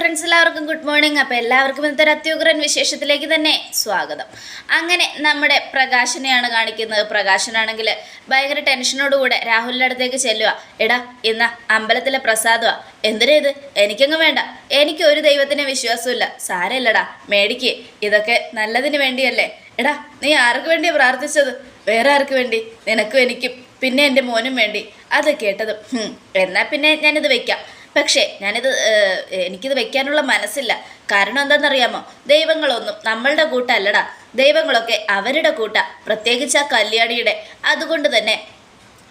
Friends എല്ലാവർക്കും good morning അപ്പോൾ എല്ലാവർക്കും ഇന്നത്തെ അത്യുഗ്രൻ വിശേഷത്തിലേക്ക് തന്നെ സ്വാഗതം. അങ്ങനെ നമ്മുടെ പ്രകാശനെയാണ് കാണിക്കുന്നത്. പ്രകാശനാണെങ്കിൽ ഭയങ്കര ടെൻഷനോടുകൂടെ രാഹുലിന്റെ അടുത്തേക്ക് ചെല്ലുക എടാ ഇന്ന അമ്പലത്തിലെ പ്രസാദമാ. എന്തിനാ ഇത്? എനിക്കങ്ങ് വേണ്ട. എനിക്ക് ഒരു ദൈവത്തിനെ വിശ്വാസമില്ല സാരമില്ലടാ. മേടിക്ക്. ഇതൊക്കെ നല്ലതിന് വേണ്ടിയല്ലേ. എടാ നീ ആർക്ക് വേണ്ടിയാ പ്രാർത്ഥിച്ചത്? വേറെ ആർക്ക് വേണ്ടി? നിനക്കും എനിക്കും. പിന്നെ എന്റെ മോനും വേണ്ടി. അത് കേട്ടത്. എന്നാൽ എന്നാ പിന്നെ ഞാനിത് വെക്കാം. പക്ഷേ ഞാനിത് എനിക്കിത് വെക്കാനുള്ള മനസ്സില്ല. കാരണം എന്താണെന്നറിയാമോ? ദൈവങ്ങളൊന്നും നമ്മളുടെ കൂട്ടല്ലടാ. ദൈവങ്ങളൊക്കെ അവരുടെ കൂട്ട പ്രത്യേകിച്ച് ആ കല്യാണിയുടെ. അതുകൊണ്ട് തന്നെ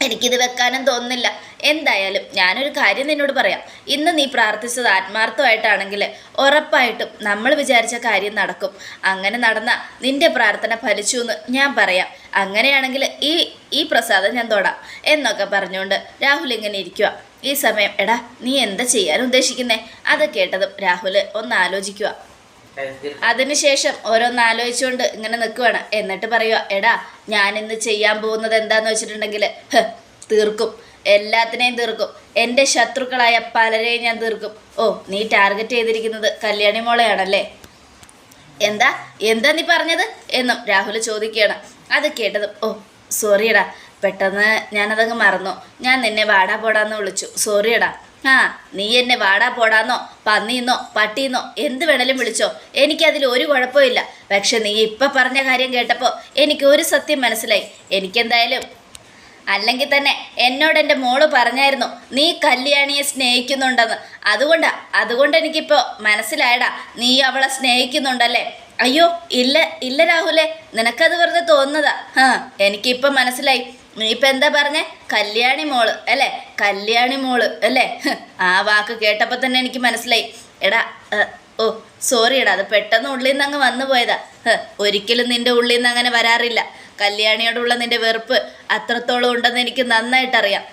എനിക്കിത് വെക്കാനും തോന്നുന്നില്ല. എന്തായാലും ഞാനൊരു കാര്യം നിന്നോട് പറയാം. ഇന്ന് നീ പ്രാർത്ഥിച്ചത് ആത്മാർത്ഥമായിട്ടാണെങ്കിൽ ഉറപ്പായിട്ടും നമ്മൾ വിചാരിച്ച കാര്യം നടക്കും. അങ്ങനെ നടന്ന നിന്റെ പ്രാർത്ഥന ഫലിച്ചു എന്ന് ഞാൻ പറയാം. അങ്ങനെയാണെങ്കിൽ ഈ ഈ പ്രസാദം ഞാൻ തൊടാം. എന്നൊക്കെ പറഞ്ഞുകൊണ്ട് രാഹുൽ ഇങ്ങനെ ഇരിക്കുക ഈ സമയം എടാ നീ എന്താ ചെയ്യാൻ ഉദ്ദേശിക്കുന്നേ? അത് കേട്ടതും രാഹുൽ ഒന്ന് ആലോചിക്കുക അതിനുശേഷം ഓരോന്ന് ആലോചിച്ചുകൊണ്ട് ഇങ്ങനെ നിൽക്കുവാണ് എന്നിട്ട് പറയുക എടാ ഞാൻ ഇന്ന് ചെയ്യാൻ പോകുന്നത് എന്താന്ന് വെച്ചിട്ടുണ്ടെങ്കിൽ തീർക്കും. എല്ലാത്തിനെയും തീർക്കും. എന്റെ ശത്രുക്കളായ പലരെയും ഞാൻ തീർക്കും. ഓ നീ ടാർഗറ്റ് ചെയ്തിരിക്കുന്നത് കല്യാണി മോളയാണല്ലേ? എന്താ? എന്താ നീ പറഞ്ഞത്? എന്നും രാഹുൽ ചോദിക്കുകയാണ്. അത് കേട്ടതും ഓ സോറിയടാ. പെട്ടെന്ന് ഞാനതങ്ങ് മറന്നു. ഞാൻ നിന്നെ വാടാ പോടാന്ന് വിളിച്ചു. സോറിയടാ ആ നീ എന്നെ വാടാ പോടാന്നോ? പന്നിന്നോ? പട്ടിന്നോ? എന്ത് വേണേലും വിളിച്ചോ. എനിക്കതിൽ ഒരു കുഴപ്പമില്ല പക്ഷെ നീ ഇപ്പം പറഞ്ഞ കാര്യം കേട്ടപ്പോൾ എനിക്ക് ഒരു സത്യം മനസ്സിലായി. എനിക്കെന്തായാലും അല്ലെങ്കിൽ തന്നെ എന്നോട് എന്റെ മോൾ പറഞ്ഞായിരുന്നു നീ കല്യാണിയെ സ്നേഹിക്കുന്നുണ്ടെന്ന്. അതുകൊണ്ടാ അതുകൊണ്ട് എനിക്കിപ്പോൾ മനസ്സിലായടാ നീ അവളെ സ്നേഹിക്കുന്നുണ്ടല്ലേ? അയ്യോ ഇല്ല ഇല്ല രാഹുലേ നിനക്കത് വെറുതെ തോന്നുന്നതാ. ആ എനിക്കിപ്പം മനസ്സിലായി. ഇപ്പം എന്താ പറഞ്ഞേ? കല്യാണി മോൾ അല്ലേ? കല്യാണി മോൾ അല്ലേ? ആ വാക്ക് കേട്ടപ്പോൾ തന്നെ എനിക്ക് മനസ്സിലായി. എടാ ഓ സോറി എടാ അത് പെട്ടെന്ന് ഉള്ളിൽ നിന്ന് അങ്ങ് വന്നു പോയതാ. ഒരിക്കലും നിന്റെ ഉള്ളിൽ നിന്ന് അങ്ങനെ വരാറില്ല. കല്യാണിയോടുള്ള നിന്റെ വെറുപ്പ് അത്രത്തോളം ഉണ്ടെന്ന് എനിക്ക് നന്നായിട്ടറിയാം.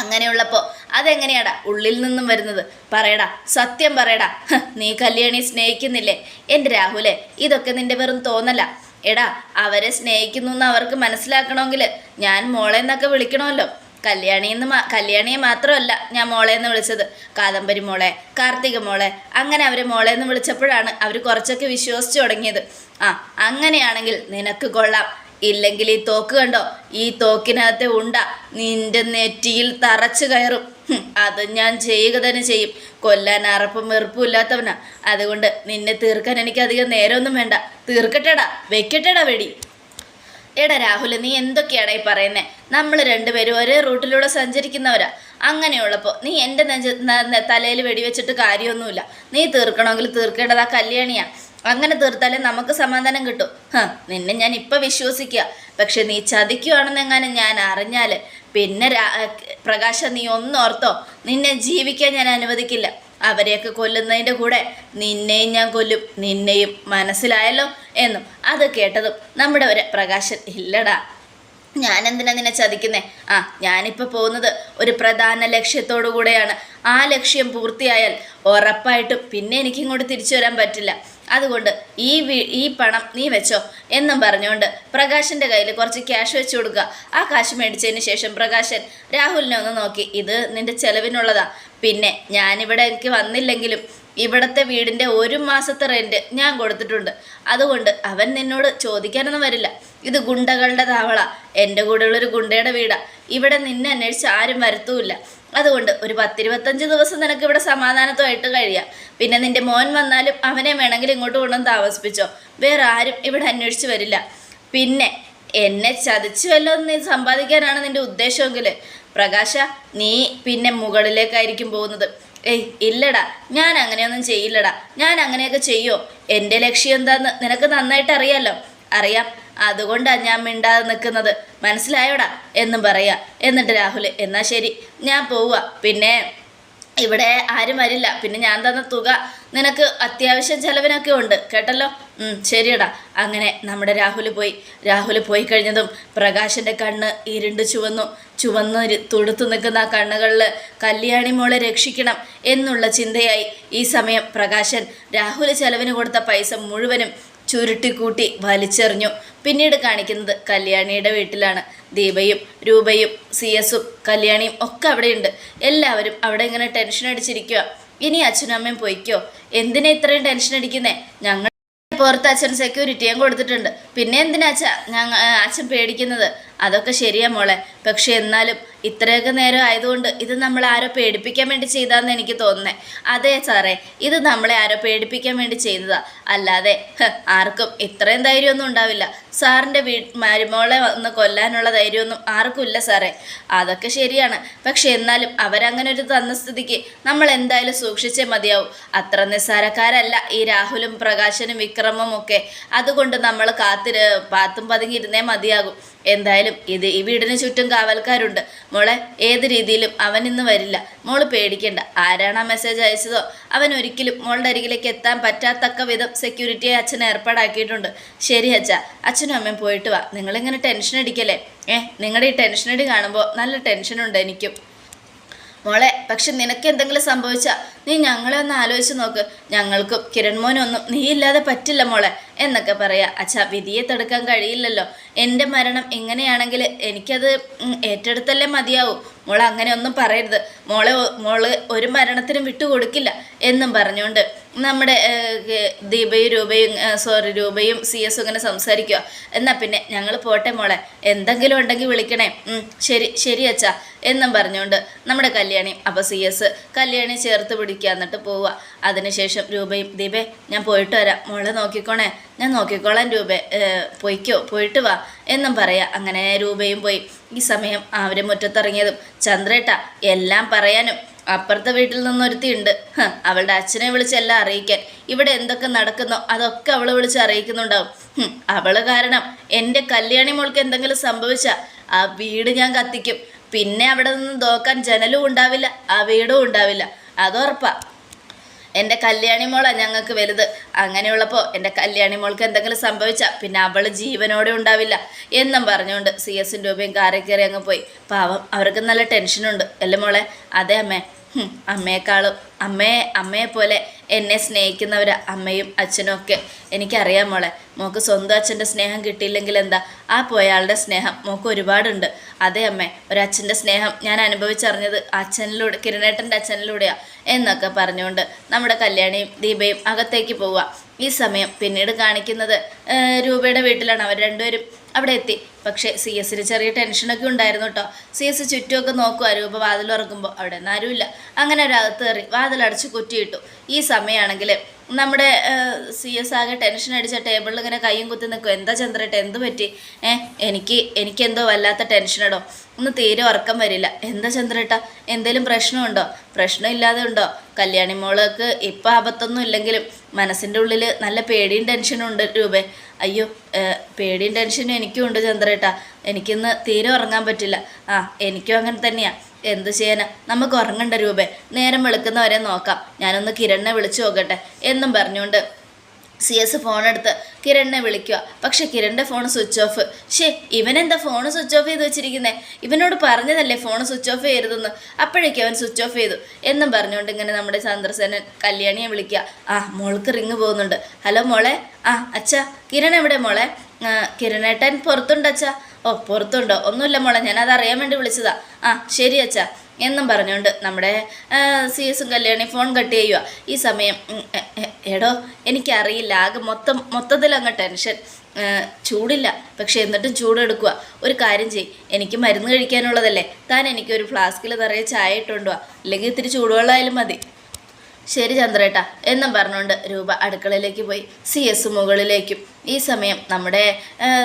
അങ്ങനെയുള്ളപ്പോൾ അതെങ്ങനെയാടാ ഉള്ളിൽ നിന്നും വരുന്നത്? പറയടാ സത്യം പറയടാ. നീ കല്യാണി സ്നേഹിക്കുന്നില്ലേ? എന്റെ രാഹുലെ ഇതൊക്കെ നിന്റെ വെറും തോന്നല. എടാ അവരെ സ്നേഹിക്കുന്നു എന്ന് അവർക്ക് മനസ്സിലാക്കണമെങ്കിൽ ഞാൻ മോളെ എന്നൊക്കെ വിളിക്കണമല്ലോ. കല്യാണി എന്ന് കല്യാണിയെ മാത്രമല്ല ഞാൻ മോളെ എന്ന് വിളിച്ചത്. കാദംബരി മോളെ കാർത്തിക മോളെ അങ്ങനെ അവർ മോളെ എന്ന് വിളിച്ചപ്പോഴാണ് അവർ കുറച്ചൊക്കെ വിശ്വസിച്ചു തുടങ്ങിയത്. ആ അങ്ങനെയാണെങ്കിൽ നിനക്ക് കൊള്ളാം. ഇല്ലെങ്കിൽ ഈ തോക്ക് കണ്ടോ? ഈ തോക്കിനകത്തെ ഉണ്ട നിന്റെ നെറ്റിയിൽ തറച്ചു കയറും. അത് ഞാൻ ചെയ്യുക തന്നെ ചെയ്യും. കൊല്ലാൻ അറപ്പും വെറുപ്പും ഇല്ലാത്തവനാ അതുകൊണ്ട് നിന്നെ തീർക്കാൻ എനിക്ക് അധികം നേരമൊന്നും വേണ്ട. തീർക്കട്ടെടാ വെക്കട്ടെടാ വെടി. എടാ രാഹുൽ നീ എന്തൊക്കെയാടാ ഈ പറയുന്നേ? നമ്മൾ രണ്ടുപേരും ഒരേ റൂട്ടിലൂടെ സഞ്ചരിക്കുന്നവരാ. അങ്ങനെയുള്ളപ്പോൾ നീ എന്റെ നെഞ്ച തലയിൽ വെടിവെച്ചിട്ട് കാര്യമൊന്നുമില്ല. നീ തീർക്കണമെങ്കിൽ തീർക്കേണ്ടത് ആ കല്യാണിയാ. അങ്ങനെ തീർത്താലേ നമുക്ക് സമാധാനം കിട്ടും. ഹ നിന്നെ ഞാൻ ഇപ്പം വിശ്വസിക്കുക പക്ഷെ നീ ചതിക്കുവാണെന്നെങ്ങാനും ഞാൻ അറിഞ്ഞാൽ പിന്നെ പ്രകാശം നീ ഒന്നോർത്തോ നിന്നെ ജീവിക്കാൻ ഞാൻ അനുവദിക്കില്ല. അവരെയൊക്കെ കൊല്ലുന്നതിന്റെ കൂടെ നിന്നെയും ഞാൻ കൊല്ലും. നിന്നെയും മനസ്സിലായല്ലോ എന്നും. അത് കേട്ടതും നമ്മുടെ ഒരു പ്രകാശൻ ഇല്ലടാ ഞാൻ എന്തിനാ നിന്നെ ചതിക്കുന്നേ? ആ ഞാനിപ്പോൾ പോകുന്നത് ഒരു പ്രധാന ലക്ഷ്യത്തോടു കൂടെയാണ്. ആ ലക്ഷ്യം പൂർത്തിയായാൽ ഉറപ്പായിട്ടും പിന്നെ എനിക്കിങ്ങോട്ട് തിരിച്ചു വരാൻ പറ്റില്ല. അതുകൊണ്ട് ഈ ഈ പണം നീ വെച്ചോ എന്നും പറഞ്ഞുകൊണ്ട് പ്രകാശന്റെ കയ്യിൽ കുറച്ച് ക്യാഷ് വെച്ചു കൊടുക്കുക. ആ കാശ് മേടിച്ചതിന് ശേഷം പ്രകാശൻ രാഹുലിനെ ഒന്ന് നോക്കി. ഇത് നിന്റെ ചെലവിനുള്ളതാ. പിന്നെ ഞാനിവിടെ എനിക്ക് വന്നില്ലെങ്കിലും ഇവിടുത്തെ വീടിന്റെ ഒരു മാസത്തെ റെന്റ് ഞാൻ കൊടുത്തിട്ടുണ്ട്. അതുകൊണ്ട് അവൻ നിന്നോട് ചോദിക്കാനൊന്നും വരില്ല. ഇത് ഗുണ്ടകളുടെ താവള. എന്റെ കൂടെയുള്ളൊരു ഗുണ്ടയുടെ വീടാണ് ഇവിടെ നിന്നെ അന്വേഷിച്ച് ആരും വരത്തുമില്ല അതുകൊണ്ട് ഒരു പത്തിരുപത്തഞ്ച് ദിവസം നിനക്ക് ഇവിടെ സമാധാനത്തുമായിട്ട് കഴിയാം. പിന്നെ നിന്റെ മോൻ വന്നാലും അവനെ വേണമെങ്കിൽ ഇങ്ങോട്ട് കൊണ്ടുവന്ന് താമസിപ്പിച്ചോ. വേറെ ആരും ഇവിടെ അന്വേഷിച്ച് വരില്ല. പിന്നെ എന്നെ ചതിച്ചു വല്ലതും നീ സമ്പാദിക്കാനാണ് നിന്റെ ഉദ്ദേശമെങ്കിൽ. പ്രകാശ നീ പിന്നെ മുകളിലേക്കായിരിക്കും പോകുന്നത്. ഏയ് ഇല്ലടാ ഞാൻ അങ്ങനെയൊന്നും ചെയ്യില്ലടാ. ഞാൻ അങ്ങനെയൊക്കെ ചെയ്യോ? എന്റെ ലക്ഷ്യം എന്താന്ന് നിനക്ക് നന്നായിട്ട് അറിയാലോ. അറിയാം അതുകൊണ്ടാണ് ഞാൻ മിണ്ടാതെ നിൽക്കുന്നത്. മനസ്സിലായോടാ? എന്നും പറയാ. എന്നിട്ട് രാഹുൽ എന്നാ ശരി ഞാൻ പോവുക പിന്നെ ഇവിടെ ആരും വരില്ല. പിന്നെ ഞാൻ തന്ന തുക നിനക്ക് അത്യാവശ്യം ചെലവിനൊക്കെ ഉണ്ട്. കേട്ടല്ലോ? ശരിയടാ. അങ്ങനെ നമ്മുടെ രാഹുൽ പോയി. രാഹുൽ പോയി കഴിഞ്ഞതും പ്രകാശന്റെ കണ്ണ് ഇരുണ്ട് ചുവന്നു. ചുവന്ന് തുടുത്തു നിൽക്കുന്ന ആ കണ്ണുകളിൽ കല്യാണി മോളെ രക്ഷിക്കണം എന്നുള്ള ചിന്തയായി ഈ സമയം പ്രകാശൻ രാഹുൽ ചെലവിന് കൊടുത്ത പൈസ മുഴുവനും ചുരുട്ടിക്കൂട്ടി വലിച്ചെറിഞ്ഞു. പിന്നീട് കാണിക്കുന്നത് കല്യാണിയുടെ വീട്ടിലാണ്. ദീപയും രൂപയും സി എസും കല്യാണിയും ഒക്കെ അവിടെയുണ്ട്. എല്ലാവരും അവിടെ ഇങ്ങനെ ടെൻഷൻ അടിച്ചിരിക്കുക ഇനി അച്ഛനും അമ്മയും പോയിക്കോ? എന്തിനാ ഇത്രയും ടെൻഷൻ അടിക്കുന്നേ? ഞങ്ങൾ പുറത്ത് അച്ഛൻ സെക്യൂരിറ്റിയും കൊടുത്തിട്ടുണ്ട്. പിന്നെ എന്തിനാ അച്ഛ ഞങ്ങ അച്ഛൻ പേടിക്കുന്നത്? അതൊക്കെ ശരിയാ മോളെ. പക്ഷെ എന്നാലും ഇത്രയൊക്കെ നേരം ആയതുകൊണ്ട് ഇത് നമ്മളെ ആരോ പേടിപ്പിക്കാൻ വേണ്ടി ചെയ്താന്ന് എനിക്ക് തോന്നുന്നത് അതെ സാറേ ഇത് നമ്മളെ ആരോ പേടിപ്പിക്കാൻ വേണ്ടി ചെയ്തതാ. അല്ലാതെ ആർക്കും ഇത്രയും ധൈര്യമൊന്നും ഉണ്ടാവില്ല. സാറിന്റെ വീ മരുമോളെ വന്ന് കൊല്ലാനുള്ള ധൈര്യമൊന്നും ആർക്കും ഇല്ല സാറേ. അതൊക്കെ ശരിയാണ്. പക്ഷെ എന്നാലും അവരങ്ങനെ ഒരു തന്ന സ്ഥിതിക്ക് നമ്മൾ എന്തായാലും സൂക്ഷിച്ചേ മതിയാവും. അത്ര നിസ്സാരക്കാരല്ല ഈ രാഹുലും പ്രകാശനും വിക്രമും ഒക്കെ അതുകൊണ്ട് നമ്മൾ കാത്തിര് പാത്തും പതുങ്ങിയിരുന്നേ മതിയാകും. എന്തായാലും ഇത് ഈ വീടിന് ചുറ്റും കാവൽക്കാരുണ്ട്. മോളെ ഏത് രീതിയിലും അവൻ ഇന്ന് വരില്ല. മോൾ പേടിക്കണ്ട. ആരാണ് ആ മെസ്സേജ് അയച്ചതോ? അവൻ ഒരിക്കലും മോളുടെ അരികിലേക്ക് എത്താൻ പറ്റാത്തക്ക വിധം സെക്യൂരിറ്റിയെ അച്ഛൻ ഏർപ്പാടാക്കിയിട്ടുണ്ട്. ശരി അച്ഛ. അച്ഛനും അമ്മയും പോയിട്ട് വാ. നിങ്ങളിങ്ങനെ ടെൻഷൻ അടിക്കല്ലേ? ഏഹ് നിങ്ങളുടെ ഈ ടെൻഷനടി കാണുമ്പോൾ നല്ല ടെൻഷനുണ്ട് എനിക്കും. മോളെ പക്ഷെ നിനക്ക് എന്തെങ്കിലും സംഭവിച്ചാൽ നീ ഞങ്ങളെ ഒന്ന് ആലോചിച്ച് നോക്ക്. ഞങ്ങൾക്കും കിരൺമോനൊന്നും നീ ഇല്ലാതെ പറ്റില്ല മോളെ എന്നൊക്കെ പറയാ. അച്ഛാ വിധിയെ തടുക്കാൻ കഴിയില്ലല്ലോ. എന്റെ മരണം ഇങ്ങനെയാണെങ്കിൽ എനിക്കത് ഏറ്റെടുത്തല്ലേ മതിയാവൂ. മോളെ അങ്ങനെ ഒന്നും പറയരുത്. മോളെ മോൾ ഒരു മരണത്തിനും വിട്ടുകൊടുക്കില്ല എന്നും പറഞ്ഞുകൊണ്ട് നമ്മുടെ ദീപയും രൂപയും സോറി രൂപയും സി എസും ഇങ്ങനെ സംസാരിക്കുക എന്നാൽ പിന്നെ ഞങ്ങൾ പോട്ടെ മോളെ. എന്തെങ്കിലും ഉണ്ടെങ്കിൽ വിളിക്കണേ. ശരി ശരി അച്ഛാ. എന്നും പറഞ്ഞുകൊണ്ട് നമ്മുടെ കല്യാണി അപ്പോൾ സി എസ് കല്യാണി ചേർത്ത് പിടിക്കുക എന്നിട്ട് പോവുക. അതിനുശേഷം രൂപയും ദീപേ ഞാൻ പോയിട്ട് വരാം. മോളെ നോക്കിക്കോണേ. ഞാൻ നോക്കിക്കോളാം രൂപ. പൊയ്ക്കോ പോയിട്ട് വാ എന്നും പറയാ. അങ്ങനെ രൂപയും പോയി. ഈ സമയം അവർ മുറ്റത്തിറങ്ങിയതും ചന്ദ്രേട്ട എല്ലാം പറയാനും. അപ്പുറത്തെ വീട്ടിൽ നിന്നൊരുത്തി ഉണ്ട്. അവളുടെ അച്ഛനെ വിളിച്ചെല്ലാം അറിയിക്കാൻ. ഇവിടെ എന്തൊക്കെ നടക്കുന്നോ അതൊക്കെ അവൾ വിളിച്ച് അറിയിക്കുന്നുണ്ടാവും. അവൾ കാരണം എന്റെ കല്യാണി മോൾക്ക് എന്തെങ്കിലും സംഭവിച്ചാൽ ആ വീട് ഞാൻ കത്തിക്കും. പിന്നെ അവിടെ നിന്ന് നോക്കാൻ ജനലും ഉണ്ടാവില്ല ആ വീടും ഉണ്ടാവില്ല. അതുറപ്പാ എന്റെ കല്യാണി മോളാ ഞങ്ങൾക്ക് വലുത്. അങ്ങനെയുള്ളപ്പോൾ എന്റെ കല്യാണി മോൾക്ക് എന്തെങ്കിലും സംഭവിച്ചാൽ പിന്നെ അവൾ ജീവനോടെ ഉണ്ടാവില്ല എന്നും പറഞ്ഞുകൊണ്ട് സി എസും രൂപയും കാറിൽ കയറി അങ്ങ് പോയി. പാവം അവർക്ക് നല്ല ടെൻഷനുണ്ട്. അല്ലേ മോളെ? അതെ അമ്മേ. അമ്മയെക്കാളും അമ്മയെ അമ്മയെ പോലെ എന്നെ സ്നേഹിക്കുന്നവർ അമ്മയും അച്ഛനും ഒക്കെ. എനിക്കറിയാം മോളെ മോക്ക് സ്വന്തം അച്ഛന്റെ സ്നേഹം കിട്ടിയില്ലെങ്കിൽ എന്താ? ആ പോയാളുടെ സ്നേഹം മോക്ക് ഒരുപാടുണ്ട്. അതേ അമ്മേ ഒരച്ഛന്റെ സ്നേഹം ഞാൻ അനുഭവിച്ചറിഞ്ഞത് അച്ഛനിലൂടെ കിരണേട്ടന്റെ അച്ഛനിലൂടെയാണ് എന്നൊക്കെ പറഞ്ഞുകൊണ്ട് നമ്മുടെ കല്യാണിയും ദീപയും അകത്തേക്ക് പോവുക. ഈ സമയം പിന്നീട് കാണിക്കുന്നത് രൂപയുടെ വീട്ടിലാണ്. അവർ രണ്ടുപേരും അവിടെ എത്തി. പക്ഷേ സി എസിന് ചെറിയ ടെൻഷനൊക്കെ ഉണ്ടായിരുന്നു കേട്ടോ സി എസ് ചുറ്റുമൊക്കെ നോക്കുമായിരുന്നു ഇപ്പോൾ വാതിൽ ഉറക്കുമ്പോൾ അവിടെ നിന്ന് ആരുമില്ല. അങ്ങനെ ഒരകത്ത് കയറി വാതിലടച്ച് കുറ്റിയിട്ടു. ഈ സമയമാണെങ്കിൽ നമ്മുടെ സി എസ് ആകെ ടെൻഷൻ അടിച്ച ടേബിളിൽ ഇങ്ങനെ കൈയും കുത്തി നിൽക്കും എന്താ ചന്ദ്രേട്ട എന്ത് പറ്റി? ഏ എനിക്ക് എനിക്കെന്തോ വല്ലാത്ത ടെൻഷനടോ ഒന്ന് തീരെ ഉറക്കം വരില്ല. എന്താ ചന്ദ്രേട്ട എന്തേലും പ്രശ്നമുണ്ടോ? പ്രശ്നമില്ലാതെ ഉണ്ടോ? കല്യാണി മോൾക്ക് ഇപ്പം ആപത്തൊന്നും ഇല്ലെങ്കിലും മനസ്സിന്റെ ഉള്ളിൽ നല്ല പേടിയും ടെൻഷനും ഉണ്ട് രൂപേ. അയ്യോ പേടിയും ടെൻഷനും എനിക്കും ഉണ്ട് ചന്ദ്രേട്ടാ. എനിക്കിന്ന് തീരെ ഉറങ്ങാൻ പറ്റില്ല. ആ എനിക്കും അങ്ങനെ തന്നെയാ. എന്ത് ചെയ്യാനാ? നമുക്ക് ഉറങ്ങണ്ട രൂപേ. നേരം വെളുക്കുന്നവരെ നോക്കാം. ഞാനൊന്ന് കിരണിനെ വിളിച്ചു നോക്കട്ടെ. എന്നും പറഞ്ഞുകൊണ്ട് സി എസ് ഫോൺ എടുത്ത് കിരണിനെ വിളിക്കുക. പക്ഷെ കിരണിന്റെ ഫോൺ സ്വിച്ച് ഓഫ്. ഷേ ഇവനെന്താ ഫോൺ സ്വിച്ച് ഓഫ് ചെയ്ത് വെച്ചിരിക്കുന്നത് ഇവനോട് പറഞ്ഞതല്ലേ ഫോൺ സ്വിച്ച് ഓഫ് ചെയ്യരുതെന്ന്? അപ്പോഴേക്കും അവൻ സ്വിച്ച് ഓഫ് ചെയ്തു. എന്നും പറഞ്ഞുകൊണ്ട് ഇങ്ങനെ നമ്മുടെ ചന്ദ്രസേനൻ കല്യാണിയെ വിളിക്കുക. ആ മോൾക്ക് റിങ് പോകുന്നുണ്ട്. ഹലോ മോളെ? ആ അച്ഛാ കിരൺ എവിടെ മോളെ? കിരണേട്ടൻ പുറത്തുണ്ട് അച്ഛാ. ഓ പുറത്തുണ്ടോ? ഒന്നുമില്ല മോളെ ഞാനത് അറിയാൻ വേണ്ടി വിളിച്ചതാ. ആ ശരി അച്ഛാ. എന്നും പറഞ്ഞുകൊണ്ട് നമ്മുടെ സി എസും കല്യാണി ഫോൺ കട്ട് ചെയ്യുക ഈ സമയം എടോ എനിക്കറിയില്ല. ആകെ മൊത്തം മൊത്തത്തിൽ അങ്ങ് ടെൻഷൻ. ചൂടില്ല. പക്ഷേ എന്നിട്ടും ചൂടെടുക്കുക ഒരു കാര്യം ചെയ് എനിക്ക് മരുന്ന് കഴിക്കാനുള്ളതല്ലേ. താൻ എനിക്ക് ഒരു ഫ്ലാസ്കിൽ നിറയെ ചായ ഇട്ടുണ്ടോ അല്ലെങ്കിൽ ഇത്തിരി ചൂടുവെള്ളമായാലും മതി. ശരി ചന്ദ്രേട്ട. എന്നും പറഞ്ഞുകൊണ്ട് രൂപ അടുക്കളയിലേക്ക് പോയി. സി എസ് മുകളിലേക്കും. ഈ സമയം നമ്മുടെ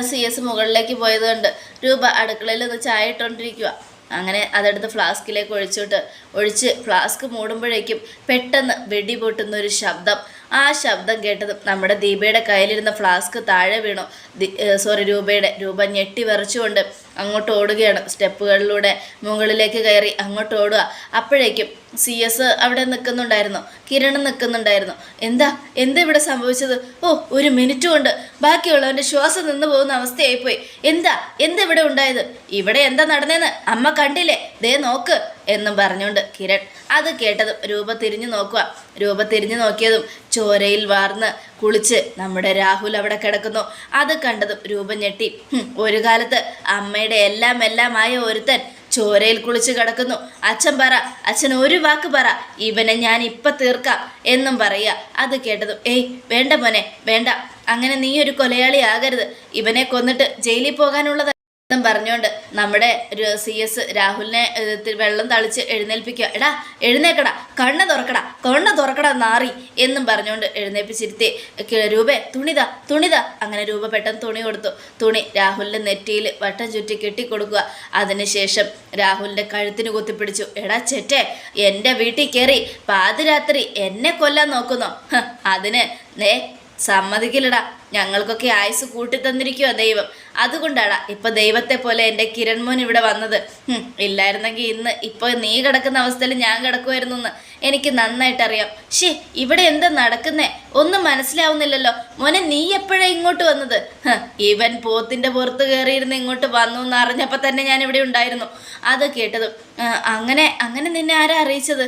സി എസ് മുകളിലേക്ക് പോയത് കൊണ്ട് രൂപ അടുക്കളയിൽ നിന്ന് ചായ ഇട്ടുകൊണ്ടിരിക്കുക അങ്ങനെ അതെടുത്ത് ഫ്ലാസ്കിലേക്ക് ഒഴിച്ചിട്ട്. ഒഴിച്ച് ഫ്ലാസ്ക് മൂടുമ്പോഴേക്കും പെട്ടെന്ന് വെടി പൊട്ടുന്ന ഒരു ശബ്ദം ആ ശബ്ദം കേട്ടത് നമ്മുടെ ദീപയുടെ കയ്യിലിരുന്ന ഫ്ലാസ്ക് താഴെ വീണു. സോറി രൂപയുടെ രൂപ ഞെട്ടി വിറച്ചുകൊണ്ട് അങ്ങോട്ട് ഓടുകയാണ്. സ്റ്റെപ്പുകളിലൂടെ മുകളിലേക്ക് കയറി അങ്ങോട്ട് ഓടുക. അപ്പോഴേക്കും സി എസ് അവിടെ നിൽക്കുന്നുണ്ടായിരുന്നു. കിരൺ നിൽക്കുന്നുണ്ടായിരുന്നു. എന്താ എന്താ ഇവിടെ സംഭവിച്ചത്? ഓ ഒരു മിനിറ്റ് കൊണ്ട്. ബാക്കിയുള്ളവന്റെ ശ്വാസം നിന്ന് പോകുന്ന അവസ്ഥയായിപ്പോയി. എന്താ എന്താ ഇവിടെ ഉണ്ടായത്? ഇവിടെ എന്താ നടന്നതെന്ന് അമ്മ കണ്ടില്ലേ? ദേ നോക്ക്. എന്നും പറഞ്ഞുകൊണ്ട് കിരൺ അത് കേട്ടതും രൂപ തിരിഞ്ഞു നോക്കുക. രൂപ തിരിഞ്ഞു നോക്കിയതും ചോരയിൽ വാർന്ന് കുളിച്ച് നമ്മുടെ രാഹുൽ അവിടെ കിടക്കുന്നു. അത് കണ്ടതും രൂപ ഞെട്ടി. ഒരു കാലത്ത് അമ്മയുടെ എല്ലാം എല്ലാമായ ഒരുത്തൻ ചോരയിൽ കുളിച്ച് കിടക്കുന്നു. അച്ഛൻ പറ അച്ഛൻ ഒരു വാക്ക് പറ ഇവനെ ഞാൻ ഇപ്പം തീർക്കാം എന്നും പറയുക. അത് കേട്ടതും ഏയ് വേണ്ട മോനെ വേണ്ട. അങ്ങനെ നീ ഒരു കൊലയാളി ആകരുത്. ഇവനെ കൊന്നിട്ട് ജയിലിൽ പോകാനുള്ളത് എന്നും പറഞ്ഞുകൊണ്ട് നമ്മുടെ സി എസ് രാഹുലിനെ വെള്ളം തളിച്ച് എഴുന്നേൽപ്പിക്കുക. എടാ എഴുന്നേക്കടാ കണ്ണ് തുറക്കടാ കണ്ണ് തുറക്കടാ നാറി എന്നും പറഞ്ഞുകൊണ്ട് എഴുന്നേൽപ്പിച്ചിരുത്തി രൂപ തുണിത തുണിത. അങ്ങനെ രൂപ പെട്ടെന്ന് തുണി കൊടുത്തു. തുണി രാഹുലിന്റെ നെറ്റിയിൽ വട്ടം ചുറ്റി കെട്ടിക്കൊടുക്കുക. അതിനുശേഷം രാഹുലിന്റെ കഴുത്തിന് കുത്തിപ്പിടിച്ചു. എടാ ചെറ്റെ എന്റെ വീട്ടിൽ കയറി പാതിരാത്രി എന്നെ കൊല്ലാൻ നോക്കുന്നു. അതിന് നേ സമ്മതിക്കില്ലടാ. ഞങ്ങൾക്കൊക്കെ ആയുസ് കൂട്ടി തന്നിരിക്കുവോ ദൈവം. അതുകൊണ്ടാണ് ഇപ്പൊ ദൈവത്തെ പോലെ എന്റെ കിരൺമോൻ ഇവിടെ വന്നത്. ഇല്ലായിരുന്നെങ്കിൽ ഇന്ന് ഇപ്പോൾ നീ കിടക്കുന്ന അവസ്ഥയിൽ ഞാൻ കിടക്കുമായിരുന്നു എന്ന് എനിക്ക് നന്നായിട്ട് അറിയാം ഷേ ഇവിടെ എന്താ നടക്കുന്നേ? ഒന്നും മനസ്സിലാവുന്നില്ലല്ലോ. മോനെ നീ എപ്പോഴാ ഇങ്ങോട്ട് വന്നത്? ഇവൻ പോത്തിന്റെ പുറത്ത് കയറിയിരുന്ന് ഇങ്ങോട്ട് വന്നു എന്ന് അറിഞ്ഞപ്പോൾ തന്നെ ഞാൻ ഇവിടെ ഉണ്ടായിരുന്നു. അത് കേട്ടതും അങ്ങനെ അങ്ങനെ നിന്നെ ആരാ അറിയിച്ചത്?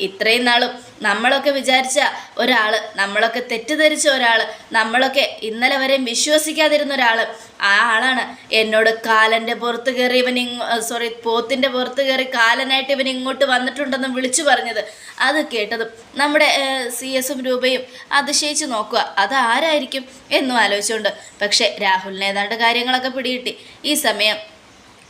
ഇത്രയും നാളും നമ്മളൊക്കെ വിചാരിച്ച ഒരാൾ നമ്മളൊക്കെ തെറ്റിദ്ധരിച്ച ഒരാൾ നമ്മളൊക്കെ ഇന്നലെ വരെയും വിശ്വസിക്കാതിരുന്ന ഒരാൾ. ആ ആളാണ്. എന്നോട് കാലന്റെ പുറത്ത് കയറി ഇവൻ സോറി പോത്തിന്റെ പുറത്ത് കയറി കാലനായിട്ട് ഇവൻ ഇങ്ങോട്ട് വന്നിട്ടുണ്ടെന്ന് വിളിച്ചു പറഞ്ഞത്. അത് കേട്ടതും നമ്മുടെ സി എസും രൂപയും അതിശയിച്ച് നോക്കുക. അത് ആരായിരിക്കും എന്നും ആലോചിച്ചുകൊണ്ട്. പക്ഷേ രാഹുലിന് ഏതാണ്ട് കാര്യങ്ങളൊക്കെ പിടികിട്ടി. ഈ സമയം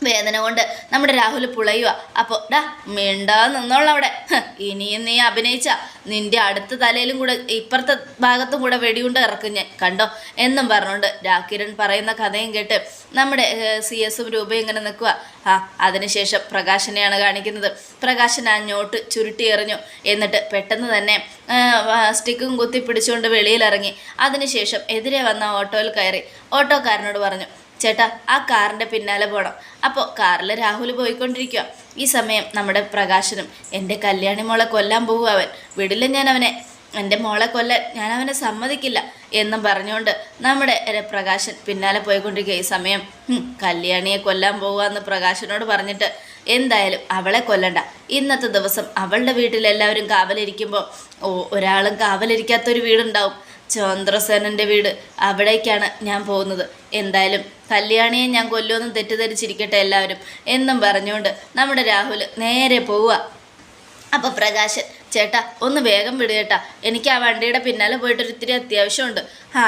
വേദന കൊണ്ട് നമ്മുടെ രാഹുൽ പുളയുക അപ്പോൾ ഡാ മിണ്ടാ നിന്നോളാം അവിടെ. ഹ്, ഇനിയും നീ അഭിനയിച്ച. നിന്റെ അടുത്ത തലയിലും കൂടെ ഇപ്പുറത്തെ ഭാഗത്തും കൂടെ വെടിയുണ്ട് ഇറക്കും ഞാൻ. കണ്ടോ? എന്നും പറഞ്ഞുകൊണ്ട് രാക്കിരൺ പറയുന്ന കഥയും കേട്ട് നമ്മുടെ സി എസും രൂപയും ഇങ്ങനെ നിൽക്കുക ആ അതിനുശേഷം പ്രകാശനെയാണ് കാണിക്കുന്നത്. പ്രകാശൻ ഞോട്ട് ചുരുട്ടി എറിഞ്ഞു. എന്നിട്ട് പെട്ടെന്ന് തന്നെ സ്റ്റിക്കും കുത്തി പിടിച്ചുകൊണ്ട് വെളിയിലിറങ്ങി. അതിനുശേഷം എതിരെ വന്ന ഓട്ടോയിൽ കയറി. ഓട്ടോക്കാരനോട് പറഞ്ഞു ചേട്ടാ ആ കാറിന്റെ പിന്നാലെ പോകണം അപ്പോൾ കാറിൽ രാഹുൽ പോയിക്കൊണ്ടിരിക്കുക ഈ സമയം നമ്മുടെ പ്രകാശനും എന്റെ കല്യാണി മോളെ കൊല്ലാൻ പോകും അവൻ. വിടില്ല ഞാൻ അവനെ. എന്റെ മോളെ കൊല്ലാൻ ഞാൻ അവനെ സമ്മതിക്കില്ല എന്നും പറഞ്ഞുകൊണ്ട് നമ്മുടെ പ്രകാശൻ പിന്നാലെ പോയിക്കൊണ്ടിരിക്കുക ഈ സമയം "ഹും, കല്യാണിയെ കൊല്ലാൻ പോകുക പ്രകാശനോട് പറഞ്ഞിട്ട് എന്തായാലും അവളെ കൊല്ലണ്ട. ഇന്നത്തെ ദിവസം അവളുടെ വീട്ടിലെല്ലാവരും കാവലിരിക്കുമ്പോൾ ഓ ഒരാളും കാവലിരിക്കാത്തൊരു വീടുണ്ടാവും. ചന്ദ്രസേനന്റെ വീട് അവിടേക്കാണ് ഞാൻ പോകുന്നത്. എന്തായാലും കല്യാണിയെ ഞാൻ കൊല്ലുമെന്നും തെറ്റിദ്ധരിച്ചിരിക്കട്ടെ എല്ലാവരും എന്നും പറഞ്ഞുകൊണ്ട് നമ്മുടെ രാഹുൽ നേരെ പോവുക. അപ്പോൾ പ്രകാശൻ ചേട്ടാ ഒന്ന് വേഗം വിട് ചേട്ടാ. എനിക്ക് ആ വണ്ടിയുടെ പിന്നാലെ പോയിട്ടൊരു ഇത്തിരി അത്യാവശ്യമുണ്ട്. ആ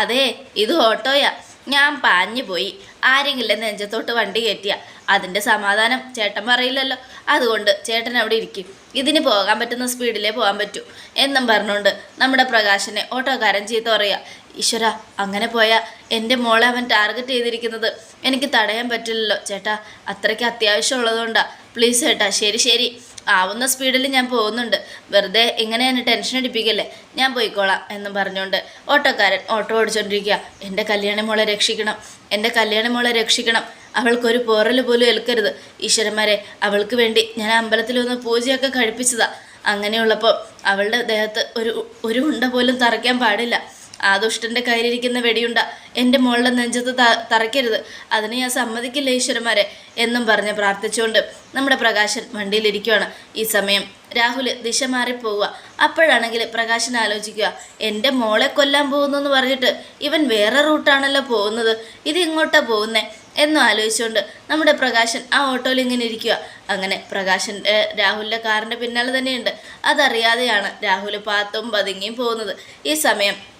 അതെ ഇത് ഓട്ടോയാ. ഞാൻ പാഞ്ഞു പോയി. ആരെങ്കിലും നെഞ്ചത്തോട്ട് വണ്ടി കയറ്റിയ. അതിന്റെ സമാധാനം ചേട്ടൻ പറയില്ലല്ലോ. അതുകൊണ്ട് ചേട്ടൻ അവിടെ ഇരിക്കും. ഇതിന് പോകാൻ പറ്റുന്ന സ്പീഡിലേ പോകാൻ പറ്റൂ. എന്നും പറഞ്ഞുകൊണ്ട് നമ്മുടെ പ്രകാശനെ ഓട്ടോക്കാരൻ ചീത്ത പറയുക ഈശ്വര അങ്ങനെ പോയാൽ എന്റെ മോളെ അവൻ ടാർഗറ്റ് ചെയ്തിരിക്കുന്നത്. എനിക്ക് തടയാൻ പറ്റില്ലല്ലോ. ചേട്ടാ അത്രയ്ക്ക് അത്യാവശ്യം ഉള്ളതുകൊണ്ടാണ് പ്ലീസ് ചേട്ടാ ശരി ശരി. ആവുന്ന സ്പീഡിൽ ഞാൻ പോകുന്നുണ്ട്. വെറുതെ ഇങ്ങനെ എന്നെ ടെൻഷൻ അടിപ്പിക്കല്ലേ? ഞാൻ പോയിക്കോളാം എന്ന് പറഞ്ഞുകൊണ്ട് ഓട്ടോക്കാരൻ ഓട്ടോ ഓടിച്ചോണ്ടിരിക്കുക. എന്റെ കല്യാണ മോളെ രക്ഷിക്കണം. എന്റെ കല്യാണ മോളെ രക്ഷിക്കണം. അവൾക്കൊരു പോറൽ പോലും ഏൽക്കരുത്. ഈശ്വരന്മാരെ അവൾക്ക് വേണ്ടി ഞാൻ അമ്പലത്തിൽ ഒന്ന് പൂജയൊക്കെ കഴിപ്പിച്ചതാ. അങ്ങനെയുള്ളപ്പോൾ അവളുടെ ദേഹത്ത് ഒരു ഒരു ഉണ്ട പോലും തറയ്ക്കാൻ പാടില്ല. ആ ദുഷ്ടന്റെ കയ്യിലിരിക്കുന്ന വെടിയുണ്ട എന്റെ മോളുടെ നെഞ്ചത്ത് തറയ്ക്കരുത്. അതിനെ ഞാൻ സമ്മതിക്കില്ല ഈശ്വരന്മാരെ എന്നും പറഞ്ഞ് പ്രാർത്ഥിച്ചുകൊണ്ട് നമ്മുടെ പ്രകാശൻ വണ്ടിയിലിരിക്കുകയാണ് ഈ സമയം രാഹുൽ ദിശ മാറിപ്പോവുക അപ്പോഴാണെങ്കിൽ പ്രകാശൻ ആലോചിക്കുക എന്റെ മോളെ കൊല്ലാൻ പോകുന്നു എന്ന് പറഞ്ഞിട്ട് ഇവൻ വേറെ റൂട്ടാണല്ലോ പോകുന്നത്. ഇത് ഇങ്ങോട്ടാണ് പോകുന്നേ? എന്നും ആലോചിച്ചുകൊണ്ട് നമ്മുടെ പ്രകാശൻ ആ ഓട്ടോയിൽ ഇങ്ങനെ ഇരിക്കുക അങ്ങനെ പ്രകാശൻ രാഹുലിന്റെ കാറിന്റെ പിന്നാലെ തന്നെയുണ്ട്. അതറിയാതെയാണ് രാഹുൽ പാത്തും പതുങ്ങിയും പോകുന്നത്. ഈ സമയം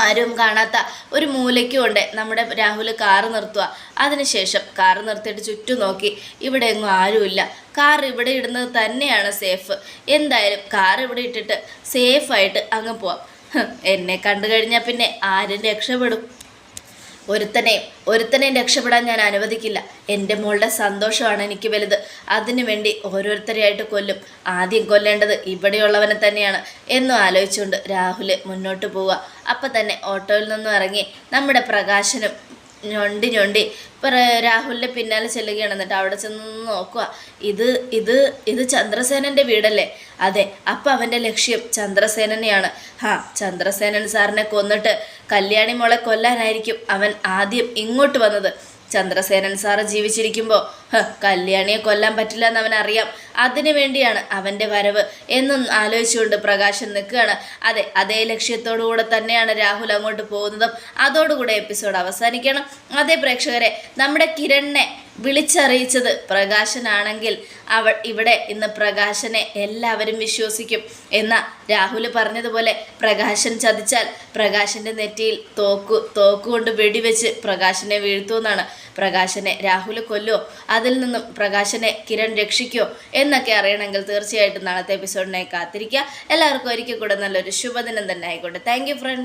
ആരും കാണാത്ത ഒരു മൂലയ്ക്ക് കൊണ്ട് നമ്മുടെ രാഹുൽ കാറ് നിർത്തുക അതിനുശേഷം കാറ് നിർത്തിയിട്ട് ചുറ്റും നോക്കി. ഇവിടെ എങ്ങും ആരുമില്ല. കാർ ഇവിടെ ഇടുന്നത് തന്നെയാണ് സേഫ്. എന്തായാലും കാർ ഇവിടെ ഇട്ടിട്ട് സേഫായിട്ട് അങ്ങ് പോവാം. എന്നെ കണ്ടു കഴിഞ്ഞാൽ പിന്നെ ആരും രക്ഷപ്പെടും. ഒരുത്തനെയും ഒരുത്തനെയും രക്ഷപ്പെടാൻ ഞാൻ അനുവദിക്കില്ല. എന്റെ മോളുടെ സന്തോഷമാണ് എനിക്ക് വലുത്. അതിനു വേണ്ടി ഓരോരുത്തരെയായിട്ട് കൊല്ലും. ആദ്യം കൊല്ലേണ്ടത് ഇവിടെയുള്ളവനെ തന്നെയാണ്. എന്നും ആലോചിച്ചുകൊണ്ട് രാഹുൽ മുന്നോട്ട് പോവുക. അപ്പം തന്നെ ഓട്ടോയിൽ നിന്നും ഇറങ്ങി നമ്മുടെ പ്രകാശനും ഞൊണ്ടി ഞൊണ്ടി. ഇപ്പം രാഹുലിന്റെ പിന്നാലെ ചെല്ലുകയാണ്. എന്നിട്ട് അവിടെ ചെന്ന് നോക്കുക ഇത് ഇത് ഇത് ചന്ദ്രസേനന്റെ വീടല്ലേ? അതെ. അപ്പം അവന്റെ ലക്ഷ്യം ചന്ദ്രസേനനെയാണ്. ഹാ ചന്ദ്രസേനൻ സാറിനെ കൊന്നിട്ട് കല്യാണി മോളെ കൊല്ലാനായിരിക്കും അവൻ ആദ്യം ഇങ്ങോട്ട് വന്നത്. ചന്ദ്രസേനൻ സാറ് ജീവിച്ചിരിക്കുമ്പോൾ കല്യാണിയെ കൊല്ലാൻ പറ്റില്ല എന്ന് അവൻ അറിയാം. അതിനു വേണ്ടിയാണ് അവന്റെ വരവ്. എന്നും ആലോചിച്ചുകൊണ്ട് പ്രകാശൻ നിൽക്കുകയാണ്. അതെ അതേ ലക്ഷ്യത്തോടുകൂടെ തന്നെയാണ് രാഹുൽ അങ്ങോട്ട് പോകുന്നതും. അതോടുകൂടെ എപ്പിസോഡ് അവസാനിക്കണം. അതേ പ്രേക്ഷകരെ നമ്മുടെ കിരണിനെ വിളിച്ചറിയിച്ചത് പ്രകാശനാണെങ്കിൽ അവൾ ഇവിടെ ഇന്ന് പ്രകാശനെ എല്ലാവരും വിശ്വസിക്കും. എന്ന രാഹുൽ പറഞ്ഞതുപോലെ പ്രകാശൻ ചതിച്ചാൽ പ്രകാശന്റെ നെറ്റിയിൽ തോക്കു തോക്കുകൊണ്ട് വെടിവെച്ച് പ്രകാശനെ വീഴ്ത്തുമെന്നാണ്. പ്രകാശനെ രാഹുൽ കൊല്ലോ അതിൽ നിന്നും പ്രകാശനെ കിരൺ രക്ഷിക്കോ എന്നൊക്കെ അറിയണമെങ്കിൽ തീർച്ചയായിട്ടും നാളത്തെ എപ്പിസോഡിനായി കാത്തിരിക്കുക. എല്ലാവർക്കും ഒരിക്കൽ കൂടെ നല്ലൊരു ശുഭദിനം തന്നെ ആയിക്കോട്ടെ. Thank front